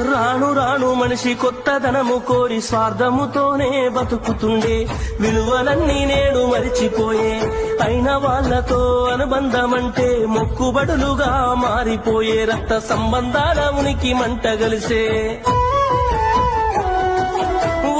రాను రాను మనిషి కొత్తదనము కోరి స్వార్థముతోనే బతుకుతుండే. విలువలన్నీ నేడు మరిచిపోయే. అయిన వాళ్ళతో అనుబంధమంటే మొక్కుబడులుగా మారిపోయే. రక్త సంబంధాల ఉనికి మంట కలిసే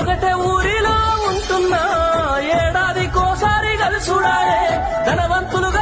ఒకటే ఊరిలో ఉంటున్నా. ఏడాదికోసారి కలుసుడాయే ధనవంతులుగా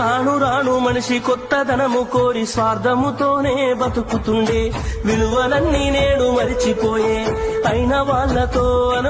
రాను రాను మనిషి కొత్తదనము కోరి స్వార్థముతోనే బతుకుతుండే. విలువలన్నీ నేడు మరిచిపోయే. అయిన వాళ్ళతో